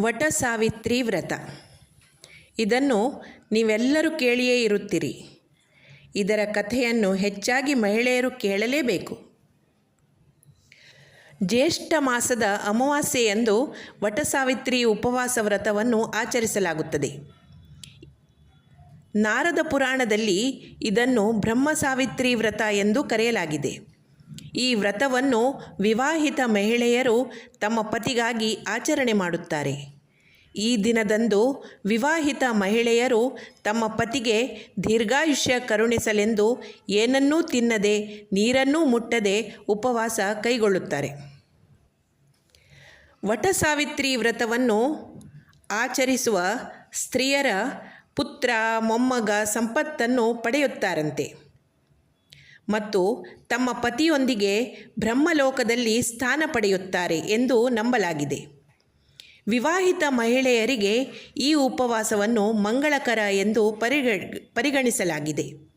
ವಟ ಸಾವಿತ್ರಿ ವ್ರತ ಇದನ್ನು ನೀವೆಲ್ಲರೂ ಕೇಳಿಯೇ ಇರುತ್ತೀರಿ. ಇದರ ಕಥೆಯನ್ನು ಹೆಚ್ಚಾಗಿ ಮಹಿಳೆಯರು ಕೇಳಲೇಬೇಕು. ಜ್ಯೇಷ್ಠ ಮಾಸದ ಅಮಾವಾಸ್ಯೆಯಂದು ವಟಸಾವಿತ್ರಿ ಉಪವಾಸ ವ್ರತವನ್ನು ಆಚರಿಸಲಾಗುತ್ತದೆ. ನಾರದ ಪುರಾಣದಲ್ಲಿ ಇದನ್ನು ಬ್ರಹ್ಮ ಸಾವಿತ್ರಿ ವ್ರತ ಎಂದು ಕರೆಯಲಾಗಿದೆ. ಈ ವ್ರತವನ್ನು ವಿವಾಹಿತ ಮಹಿಳೆಯರು ತಮ್ಮ ಪತಿಗಾಗಿ ಆಚರಣೆ ಮಾಡುತ್ತಾರೆ. ಈ ದಿನದಂದು ವಿವಾಹಿತ ಮಹಿಳೆಯರು ತಮ್ಮ ಪತಿಗೆ ದೀರ್ಘಾಯುಷ್ಯ ಕರುಣಿಸಲೆಂದು ಏನನ್ನೂ ತಿನ್ನದೆ, ನೀರನ್ನೂ ಮುಟ್ಟದೆ ಉಪವಾಸ ಕೈಗೊಳ್ಳುತ್ತಾರೆ. ವಟಸಾವಿತ್ರಿ ವ್ರತವನ್ನು ಆಚರಿಸುವ ಸ್ತ್ರೀಯರ ಪುತ್ರ, ಮೊಮ್ಮಗ ಸಂಪತ್ತನ್ನು ಪಡೆಯುತ್ತಾರಂತೆ. ಮತ್ತು ತಮ್ಮ ಪತಿಯೊಂದಿಗೆ ಬ್ರಹ್ಮಲೋಕದಲ್ಲಿ ಸ್ಥಾನ ಪಡೆಯುತ್ತಾರೆ ಎಂದು ನಂಬಲಾಗಿದೆ. ವಿವಾಹಿತ ಮಹಿಳೆಯರಿಗೆ ಈ ಉಪವಾಸವನ್ನು ಮಂಗಳಕರ ಎಂದು ಪರಿಗ, ಪರಿಗಣಿಸಲಾಗಿದೆ.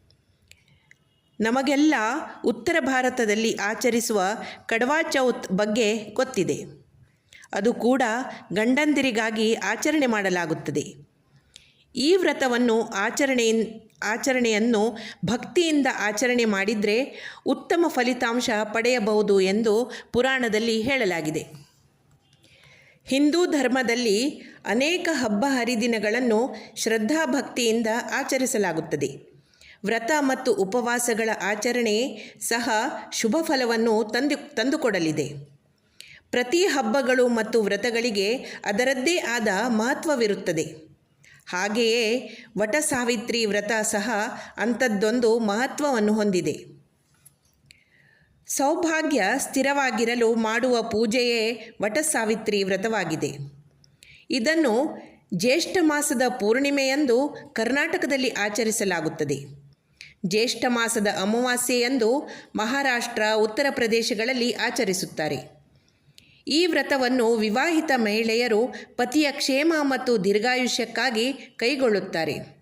ನಮಗೆಲ್ಲ ಉತ್ತರ ಭಾರತದಲ್ಲಿ ಆಚರಿಸುವ ಕಡವಾ ಚೌತ್ ಬಗ್ಗೆ ಗೊತ್ತಿದೆ. ಅದು ಕೂಡ ಗಂಡಂದಿರಿಗಾಗಿ ಆಚರಣೆ ಮಾಡಲಾಗುತ್ತದೆ. ಈ ವ್ರತವನ್ನು ಆಚರಣೆ ಆಚರಣೆಯನ್ನು ಭಕ್ತಿಯಿಂದ ಆಚರಣೆ ಮಾಡಿದರೆ ಉತ್ತಮ ಫಲಿತಾಂಶ ಪಡೆಯಬಹುದು ಎಂದು ಪುರಾಣದಲ್ಲಿ ಹೇಳಲಾಗಿದೆ. ಹಿಂದೂ ಧರ್ಮದಲ್ಲಿ ಅನೇಕ ಹಬ್ಬ ಹರಿದಿನಗಳನ್ನು ಶ್ರದ್ಧಾಭಕ್ತಿಯಿಂದ ಆಚರಿಸಲಾಗುತ್ತದೆ. ವ್ರತ ಮತ್ತು ಉಪವಾಸಗಳ ಆಚರಣೆ ಸಹ ಶುಭ ಫಲವನ್ನು ತಂದು, ತಂದುಕೊಡಲಿದೆ. ಪ್ರತಿ ಹಬ್ಬಗಳು ಮತ್ತು ವ್ರತಗಳಿಗೆ ಅದರದ್ದೇ ಆದ ಮಹತ್ವವಿರುತ್ತದೆ. ಹಾಗೆಯೇ ವಟ ಸಾವಿತ್ರಿ ವ್ರತ ಸಹ ಅಂಥದ್ದೊಂದು ಮಹತ್ವವನ್ನು ಹೊಂದಿದೆ. ಸೌಭಾಗ್ಯ ಸ್ಥಿರವಾಗಿರಲು ಮಾಡುವ ಪೂಜೆಯೇ ವಟ ಸಾವಿತ್ರಿ ವ್ರತವಾಗಿದೆ. ಇದನ್ನು ಜ್ಯೇಷ್ಠ ಮಾಸದ ಪೂರ್ಣಿಮೆಯಂದು ಕರ್ನಾಟಕದಲ್ಲಿ ಆಚರಿಸಲಾಗುತ್ತದೆ. ಜ್ಯೇಷ್ಠ ಮಾಸದ ಅಮಾವಾಸ್ಯೆಯಂದು ಮಹಾರಾಷ್ಟ್ರ, ಉತ್ತರ ಪ್ರದೇಶಗಳಲ್ಲಿ ಆಚರಿಸುತ್ತಾರೆ. ಈ ವ್ರತವನ್ನು ವಿವಾಹಿತ ಮಹಿಳೆಯರು ಪತಿಯ ಕ್ಷೇಮ ಮತ್ತು ದೀರ್ಘಾಯುಷ್ಯಕ್ಕಾಗಿ ಕೈಗೊಳ್ಳುತ್ತಾರೆ.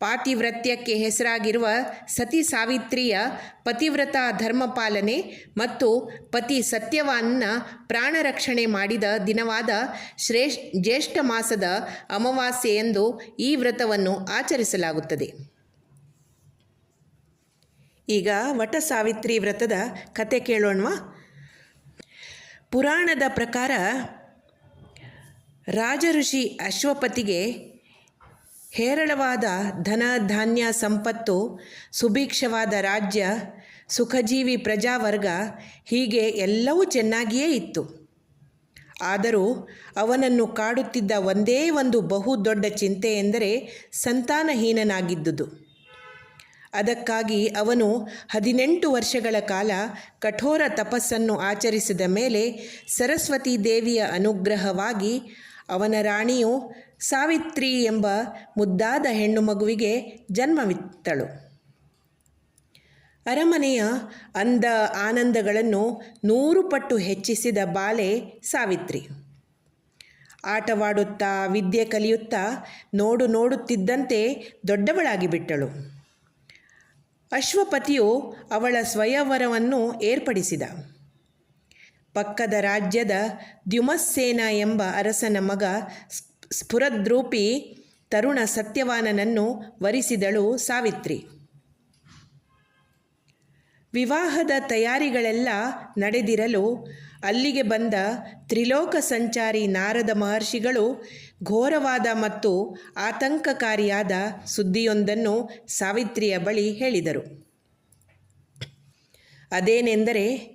ಪಾತಿವ್ರತ್ಯಕ್ಕೆ ಹೆಸರಾಗಿರುವ ಸತಿ ಸಾವಿತ್ರಿಯ ಪತಿವ್ರತ ಧರ್ಮಪಾಲನೆ ಮತ್ತು ಪತಿ ಸತ್ಯವಾನ್ನ ಪ್ರಾಣರಕ್ಷಣೆ ಮಾಡಿದ ದಿನವಾದ ಶ್ರೇಷ್ ಜ್ಯೇಷ್ಠ ಮಾಸದ ಅಮಾವಾಸ್ಯೆಯಂದು ಈ ವ್ರತವನ್ನು ಆಚರಿಸಲಾಗುತ್ತದೆ. ಈಗ ವಟ ಸಾವಿತ್ರಿ ವ್ರತದ ಕತೆ ಕೇಳೋಣವಾ? ಪುರಾಣದ ಪ್ರಕಾರ ರಾಜಋಷಿ ಅಶ್ವಪತಿಗೆ ಹೇರಳವಾದ ಧನ, ಧಾನ್ಯ, ಸಂಪತ್ತು, ಸುಭಿಕ್ಷವಾದ ರಾಜ್ಯ, ಸುಖಜೀವಿ ಪ್ರಜಾವರ್ಗ ಹೀಗೆ ಎಲ್ಲವೂ ಚೆನ್ನಾಗಿಯೇ ಇತ್ತು. ಆದರೂ ಅವನನ್ನು ಕಾಡುತ್ತಿದ್ದ ಒಂದೇ ಒಂದು ಬಹು ದೊಡ್ಡ ಚಿಂತೆ ಎಂದರೆ ಸಂತಾನಹೀನನಾಗಿದ್ದುದು. ಅದಕ್ಕಾಗಿ ಅವನು ಹದಿನೆಂಟು ವರ್ಷಗಳ ಕಾಲ ಕಠೋರ ತಪಸ್ಸನ್ನು ಆಚರಿಸಿದ ಮೇಲೆ ಸರಸ್ವತಿ ದೇವಿಯ ಅನುಗ್ರಹವಾಗಿ ಅವನ ರಾಣಿಯು ಸಾವಿತ್ರಿ ಎಂಬ ಮುದ್ದಾದ ಹೆಣ್ಣು ಮಗುವಿಗೆ ಜನ್ಮವಿತ್ತಳು. ಅರಮನೆಯ ಅಂದ ಆನಂದಗಳನ್ನು ನೂರು ಪಟ್ಟು ಹೆಚ್ಚಿಸಿದ ಬಾಲೆ ಸಾವಿತ್ರಿ. ಆಟವಾಡುತ್ತಾ, ವಿದ್ಯೆ ಕಲಿಯುತ್ತಾ, ನೋಡು ನೋಡುತ್ತಿದ್ದಂತೆ ದೊಡ್ಡವಳಾಗಿ ಬಿಟ್ಟಳು ಅಶ್ವಪತಿಯು ಅವಳ ಸ್ವಯಂವರವನ್ನು ಏರ್ಪಡಿಸಿದ. ಪಕ್ಕದ ರಾಜ್ಯದ ದ್ಯುಮಸ್ಸೇನ ಎಂಬ ಅರಸನ ಮಗ ಸ್ಫುರದ್ರೂಪಿ ತರುಣ ಸತ್ಯವಾನನನ್ನು ವರಿಸಿದಳು ಸಾವಿತ್ರಿ. ವಿವಾಹದ ತಯಾರಿಗಳೆಲ್ಲ ನಡೆದಿರಲು ಅಲ್ಲಿಗೆ ಬಂದ ತ್ರಿಲೋಕ ಸಂಚಾರಿ ನಾರದ ಮಹರ್ಷಿಗಳು ಘೋರವಾದ ಮತ್ತು ಆತಂಕಕಾರಿಯಾದ ಸುದ್ದಿಯೊಂದನ್ನು ಸಾವಿತ್ರಿಯ ಬಳಿ ಹೇಳಿದರು. ಅದೇನೆಂದರೆ,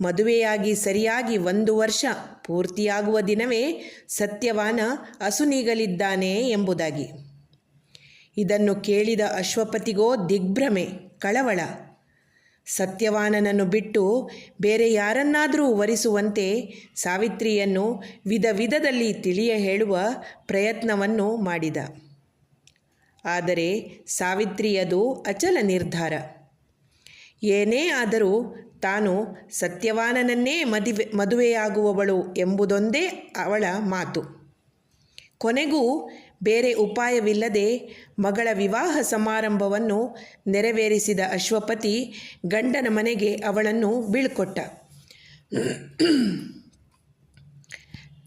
ಮದುವೆಯಾಗಿ ಸರಿಯಾಗಿ ಒಂದು ವರ್ಷ ಪೂರ್ತಿಯಾಗುವ ದಿನವೇ ಸತ್ಯವಾನ ಅಸುನೀಗಲಿದ್ದಾನೆ ಎಂಬುದಾಗಿ. ಇದನ್ನು ಕೇಳಿದ ಅಶ್ವಪತಿಗೋ ದಿಗ್ಭ್ರಮೆ, ಕಳವಳ. ಸತ್ಯವಾನನನ್ನು ಬಿಟ್ಟು ಬೇರೆ ಯಾರನ್ನಾದರೂ ವರಿಸುವಂತೆ ಸಾವಿತ್ರಿಯನ್ನು ವಿಧ ವಿಧದಲ್ಲಿ ತಿಳಿಯ ಹೇಳುವ ಪ್ರಯತ್ನವನ್ನು ಮಾಡಿದ. ಆದರೆ ಸಾವಿತ್ರಿಯದು ಅಚಲ ನಿರ್ಧಾರ. ಏನೇ ಆದರೂ ತಾನು ಸತ್ಯವಾನನನ್ನೇ ಮದುವೆ, ಮದುವೆಯಾಗುವವಳು ಎಂಬುದೊಂದೇ ಅವಳ ಮಾತು. ಕೊನೆಗೂ ಬೇರೆ ಉಪಾಯವಿಲ್ಲದೆ ಮಗಳ ವಿವಾಹ ಸಮಾರಂಭವನ್ನು ನೆರವೇರಿಸಿದ ಅಶ್ವಪತಿ ಗಂಡನ ಮನೆಗೆ ಅವಳನ್ನು ಬೀಳ್ಕೊಟ್ಟ.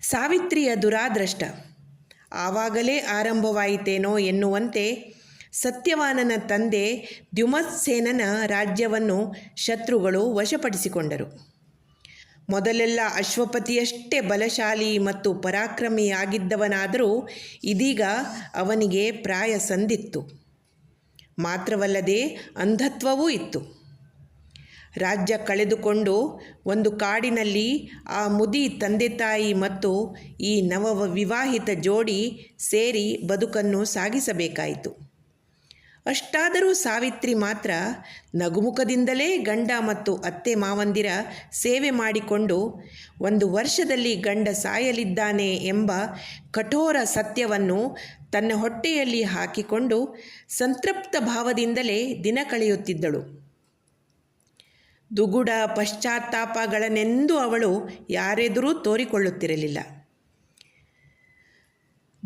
ಸಾವಿತ್ರಿಯ ದುರಾದೃಷ್ಟ. ಆವಾಗಲೇ ಆರಂಭವಾಯಿತೇನೋ ಎನ್ನುವಂತೆ ಸತ್ಯವಾನನ ತಂದೆ ದ್ಯುಮತ್ಸೇನನ ರಾಜ್ಯವನ್ನು ಶತ್ರುಗಳು ವಶಪಡಿಸಿಕೊಂಡರು. ಮೊದಲೆಲ್ಲ ಅಶ್ವಪತಿಯಷ್ಟೇ ಬಲಶಾಲಿ ಮತ್ತು ಪರಾಕ್ರಮಿಯಾಗಿದ್ದವನಾದರೂ ಇದೀಗ ಅವನಿಗೆ ಪ್ರಾಯ ಸಂದಿತ್ತು. ಮಾತ್ರವಲ್ಲದೆ ಅಂಧತ್ವವೂ ಇತ್ತು. ರಾಜ್ಯ ಕಳೆದುಕೊಂಡು ಒಂದು ಕಾಡಿನಲ್ಲಿ ಆ ಮುದಿ ತಂದೆ ತಾಯಿ ಮತ್ತು ಈ ನವ ವಿವಾಹಿತ ಜೋಡಿ ಸೇರಿ ಬದುಕನ್ನು ಸಾಗಿಸಬೇಕಾಯಿತು. ಅಷ್ಟಾದರೂ ಸಾವಿತ್ರಿ ಮಾತ್ರ ನಗುಮುಖದಿಂದಲೇ ಗಂಡ ಮತ್ತು ಅತ್ತೆ ಮಾವಂದಿರ ಸೇವೆ ಮಾಡಿಕೊಂಡು ಒಂದು ವರ್ಷದಲ್ಲಿ ಗಂಡ ಸಾಯಲಿದ್ದಾನೆ ಎಂಬ ಕಠೋರ ಸತ್ಯವನ್ನು ತನ್ನ ಹೊಟ್ಟೆಯಲ್ಲಿ ಹಾಕಿಕೊಂಡು ಸಂತೃಪ್ತ ಭಾವದಿಂದಲೇ ದಿನ ಕಳೆಯುತ್ತಿದ್ದಳು. ದುಗುಡ ಪಶ್ಚಾತ್ತಾಪಗಳನ್ನೆಂದೂ ಅವಳು ಯಾರೆದುರೂ ತೋರಿಕೊಳ್ಳುತ್ತಿರಲಿಲ್ಲ.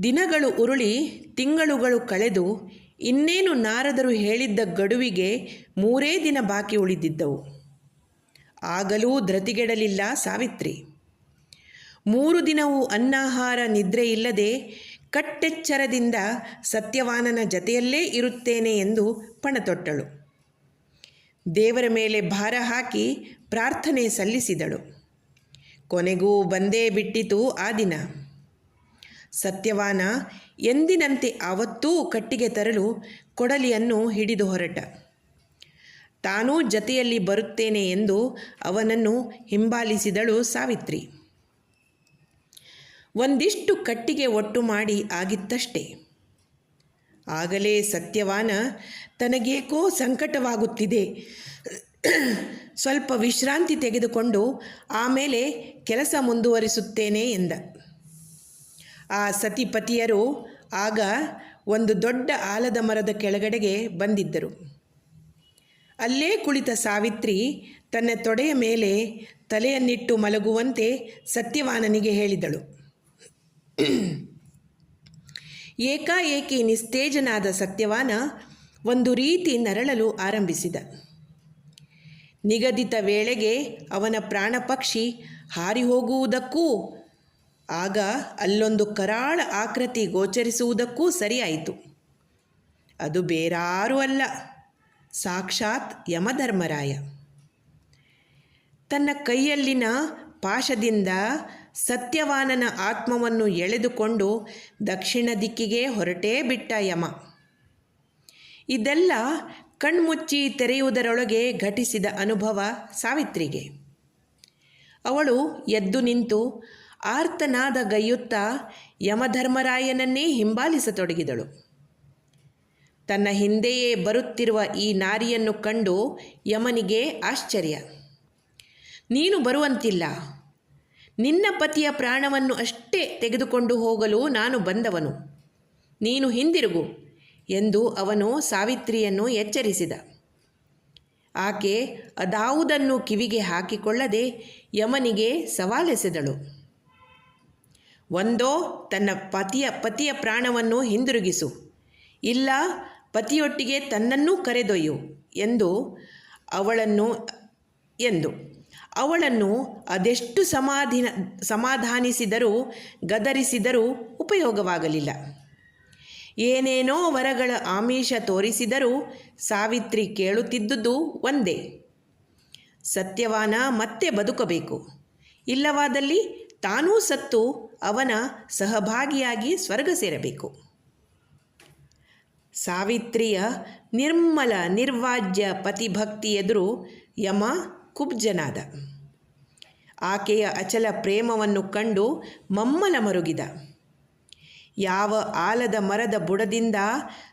ದಿನಗಳು ಉರುಳಿ ತಿಂಗಳುಗಳು ಕಳೆದು ಇನ್ನೇನು ನಾರದರು ಹೇಳಿದ್ದ ಗಡುವಿಗೆ ಮೂರೇ ದಿನ ಬಾಕಿ ಉಳಿದಿದ್ದವು. ಆಗಲೂ ಧೃತಿಗೆಡಲಿಲ್ಲ ಸಾವಿತ್ರಿ. ಮೂರು ದಿನವೂ ಅನ್ನಾಹಾರ ನಿದ್ರೆ ಇಲ್ಲದೆ ಕಟ್ಟೆಚ್ಚರದಿಂದ ಸತ್ಯವಾನನ ಜತೆಯಲ್ಲೇ ಇರುತ್ತೇನೆ ಎಂದು ಪಣತೊಟ್ಟಳು. ದೇವರ ಮೇಲೆ ಭಾರ ಹಾಕಿ ಪ್ರಾರ್ಥನೆ ಸಲ್ಲಿಸಿದಳು. ಕೊನೆಗೂ ಬಂದೇ ಬಿಟ್ಟಿತು ಆ ದಿನ. ಸತ್ಯವಾನ, ಎಂದಿನಂತೆ ಆವತ್ತೂ ಕಟ್ಟಿಗೆ ತರಲು ಕೊಡಲಿಯನ್ನು ಹಿಡಿದು ಹೊರಟ. ತಾನೂ ಜತೆಯಲ್ಲಿ ಬರುತ್ತೇನೆ ಎಂದು ಅವನನ್ನು ಹಿಂಬಾಲಿಸಿದಳು ಸಾವಿತ್ರಿ. ಒಂದಿಷ್ಟು ಕಟ್ಟಿಗೆ ಒಟ್ಟು ಮಾಡಿ ಆಗಿತ್ತಷ್ಟೇ. ಆಗಲೇ ಸತ್ಯವಾನ, ತನಗೇಕೋ ಸಂಕಟವಾಗುತ್ತಿದೆ. ಸ್ವಲ್ಪ ವಿಶ್ರಾಂತಿ ತೆಗೆದುಕೊಂಡು ಆಮೇಲೆ ಕೆಲಸ ಮುಂದುವರಿಸುತ್ತೇನೆ ಎಂದ. ಆ ಸತಿಪತಿಯರು ಆಗ ಒಂದು ದೊಡ್ಡ ಆಲದ ಮರದ ಕೆಳಗಡೆಗೆ ಬಂದಿದ್ದರು. ಅಲ್ಲೇ ಕುಳಿತ ಸಾವಿತ್ರಿ ತನ್ನ ತೊಡೆಯ ಮೇಲೆ ತಲೆಯನ್ನಿಟ್ಟು ಮಲಗುವಂತೆ ಸತ್ಯವಾನನಿಗೆ ಹೇಳಿದಳು. ಏಕಾಏಕಿ ನಿಸ್ತೇಜನಾದ ಸತ್ಯವಾನ ಒಂದು ರೀತಿ ನರಳಲು ಆರಂಭಿಸಿದ. ನಿಗದಿತ ವೇಳೆಗೆ ಅವನ ಪ್ರಾಣಪಕ್ಷಿ ಹಾರಿ ಹೋಗುವುದಕ್ಕೂ ಆಗ ಅಲ್ಲೊಂದು ಕರಾಳ ಆಕೃತಿ ಗೋಚರಿಸುವುದಕ್ಕೂ ಸರಿಯಾಯಿತು. ಅದು ಬೇರಾರೂ ಅಲ್ಲ, ಸಾಕ್ಷಾತ್ ಯಮಧರ್ಮರಾಯ. ತನ್ನ ಕೈಯಲ್ಲಿನ ಪಾಶದಿಂದ ಸತ್ಯವಾನನ ಆತ್ಮವನ್ನು ಎಳೆದುಕೊಂಡು ದಕ್ಷಿಣ ದಿಕ್ಕಿಗೆ ಹೊರಟೇ ಬಿಟ್ಟ ಯಮ. ಇದೆಲ್ಲ ಕಣ್ಮುಚ್ಚಿ ತೆರೆಯುವುದರೊಳಗೆ ಘಟಿಸಿದ ಅನುಭವ ಸಾವಿತ್ರಿಗೆ. ಅವಳು ಎದ್ದು ನಿಂತು ಆರ್ತನಾದ ಗೈಯುತ್ತಾ ಯಮಧರ್ಮರಾಯನನ್ನೇ ಹಿಂಬಾಲಿಸತೊಡಗಿದಳು. ತನ್ನ ಹಿಂದೆಯೇ ಬರುತ್ತಿರುವ ಈ ನಾರಿಯನ್ನು ಕಂಡು ಯಮನಿಗೆ ಆಶ್ಚರ್ಯ. ನೀನು ಬರುವಂತಿಲ್ಲ. ನಿನ್ನ ಪತಿಯ ಪ್ರಾಣವನ್ನು ಅಷ್ಟೇ ತೆಗೆದುಕೊಂಡು ಹೋಗಲು ನಾನು ಬಂದವನು. ನೀನು ಹಿಂದಿರುಗು ಎಂದು ಅವನು ಸಾವಿತ್ರಿಯನ್ನು ಎಚ್ಚರಿಸಿದ. ಆಕೆ ಅದಾವುದನ್ನು ಕಿವಿಗೆ ಹಾಕಿಕೊಳ್ಳದೆ ಯಮನಿಗೆ ಸವಾಲೆಸೆದಳು. ಒಂದೋ ತನ್ನ ಪತಿಯ ಪತಿಯ ಪ್ರಾಣವನ್ನು ಹಿಂದಿರುಗಿಸು. ಇಲ್ಲ, ಪತಿಯೊಟ್ಟಿಗೆ ತನ್ನನ್ನೂ ಕರೆದೊಯ್ಯು ಎಂದು ಅವಳನ್ನು ಎಂದು ಅವಳನ್ನು ಅದೆಷ್ಟು ಸಮಾಧಿನ ಸಮಾಧಾನಿಸಿದರೂ, ಗದರಿಸಿದರೂ ಉಪಯೋಗವಾಗಲಿಲ್ಲ. ಏನೇನೋ ವರಗಳ ಆಮಿಷ ತೋರಿಸಿದರೂ ಸಾವಿತ್ರಿ ಕೇಳುತ್ತಿದ್ದುದು ಒಂದೇ. ಸತ್ಯವಾನ ಮತ್ತೆ ಬದುಕಬೇಕು. ಇಲ್ಲವಾದಲ್ಲಿ ತಾನೂ ಸತ್ತು ಅವನ ಸಹಭಾಗಿಯಾಗಿ ಸ್ವರ್ಗ ಸೇರಬೇಕು. ಸಾವಿತ್ರಿಯ ನಿರ್ಮಲ ನಿರ್ವಾಜ್ಯ ಪತಿಭಕ್ತಿ ಎದುರು ಯಮ ಕುಬ್ಜನಾದ. ಆಕೆಯ ಅಚಲ ಪ್ರೇಮವನ್ನು ಕಂಡು ಮಮ್ಮಲ ಮರುಗಿದ. ಯಾವ ಆಲದ ಮರದ ಬುಡದಿಂದ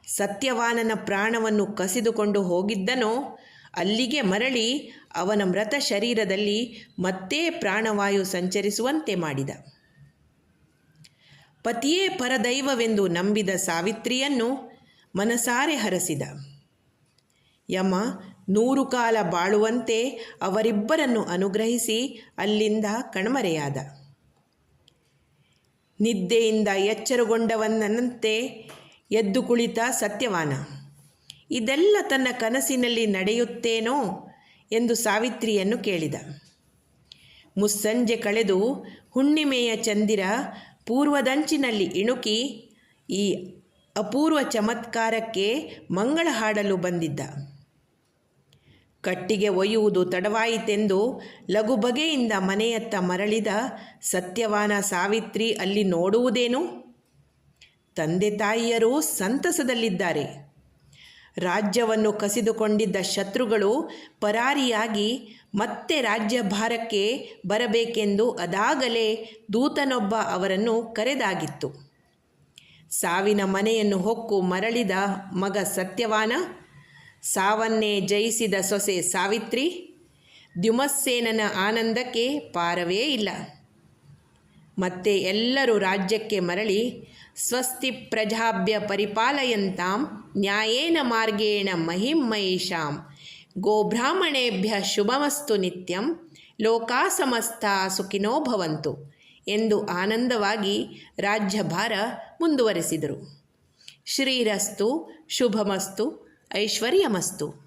ಸತ್ಯವಾನನ ಪ್ರಾಣವನ್ನು ಕಸಿದುಕೊಂಡು ಹೋಗಿದ್ದನೋ ಅಲ್ಲಿಗೆ ಮರಳಿ ಅವನ ಮೃತ ಶರೀರದಲ್ಲಿ ಮತ್ತೆ ಪ್ರಾಣವಾಯು ಸಂಚರಿಸುವಂತೆ ಮಾಡಿದ. ಪತಿಯೇ ಪರದೈವವೆಂದು ನಂಬಿದ ಸಾವಿತ್ರಿಯನ್ನು ಮನಸಾರೆ ಹರಸಿದ. ಯಮ ನೂರು ಕಾಲ ಬಾಳುವಂತೆ ಅವರಿಬ್ಬರನ್ನು ಅನುಗ್ರಹಿಸಿ ಅಲ್ಲಿಂದ ಕಣ್ಮರೆಯಾದ. ನಿದ್ದೆಯಿಂದ ಎಚ್ಚರಗೊಂಡವನಂತೆ ಎದ್ದು ಕುಳಿತ ಸತ್ಯವಾನ. ಇದೆಲ್ಲ ತನ್ನ ಕನಸಿನಲ್ಲಿ ನಡೆಯುತ್ತೇನೋ ಎಂದು ಸಾವಿತ್ರಿಯನ್ನು ಕೇಳಿದ. ಮುಸ್ಸಂಜೆ ಕಳೆದು ಹುಣ್ಣಿಮೆಯ ಚಂದಿರ ಪೂರ್ವದಂಚಿನಲ್ಲಿ ಇಣುಕಿ ಈ ಅಪೂರ್ವ ಚಮತ್ಕಾರಕ್ಕೆ ಮಂಗಳ ಹಾಡಲು ಬಂದಿದ್ದ. ಕಟ್ಟಿಗೆ ಒಯ್ಯುವುದು ತಡವಾಯಿತೆಂದು ಲಘು ಬಗೆಯಿಂದ ಮನೆಯತ್ತ ಮರಳಿದ ಸತ್ಯವಾನ ಸಾವಿತ್ರಿ ಅಲ್ಲಿ ನೋಡುವುದೇನು? ತಂದೆ ತಾಯಿಯರು ಸಂತಸದಲ್ಲಿದ್ದಾರೆ. ರಾಜ್ಯವನ್ನು ಕಸಿದುಕೊಂಡಿದ್ದ ಶತ್ರುಗಳು ಪರಾರಿಯಾಗಿ ಮತ್ತೆ ರಾಜ್ಯಭಾರಕ್ಕೆ ಬರಬೇಕೆಂದು ಅದಾಗಲೇ ದೂತನೊಬ್ಬ ಅವರನ್ನು ಕರೆದಾಗಿತ್ತು. ಸಾವಿನ ಮನೆಯನ್ನು ಹೊಕ್ಕು ಮರಳಿದ ಮಗ ಸತ್ಯವಾನ, ಸಾವನ್ನೇ ಜಯಿಸಿದ ಸೊಸೆ ಸಾವಿತ್ರಿ, ದ್ಯುಮಸ್ಸೇನನ ಆನಂದಕ್ಕೆ ಪಾರವೇ ಇಲ್ಲ. ಮತ್ತೆ ಎಲ್ಲರೂ ರಾಜ್ಯಕ್ಕೆ ಮರಳಿ, ಸ್ವಸ್ತಿ ಪ್ರಜಾಭ್ಯ ಪರಿಪಾಲಯಂತಾಂ, ನ್ಯಾಯೇನ ಮಾರ್ಗೇಣ ಮಹಿಮೈಷಾಂ ಗೋಬ್ರಾಹ್ಮಣೇಭ್ಯ ಶುಭಮಸ್ತು ನಿತ್ಯಂ ಲೋಕಾ ಸಮಸ್ತ ಸುಖಿನೋ ಭವಂತು ಎಂದು ಆನಂದವಾಗಿ ರಾಜ್ಯಭಾರ ಮುಂದುವರೆಸಿದರು. ಶ್ರೀರಸ್ತು ಶುಭಮಸ್ತು ಐಶ್ವರ್ಯಮಸ್ತು.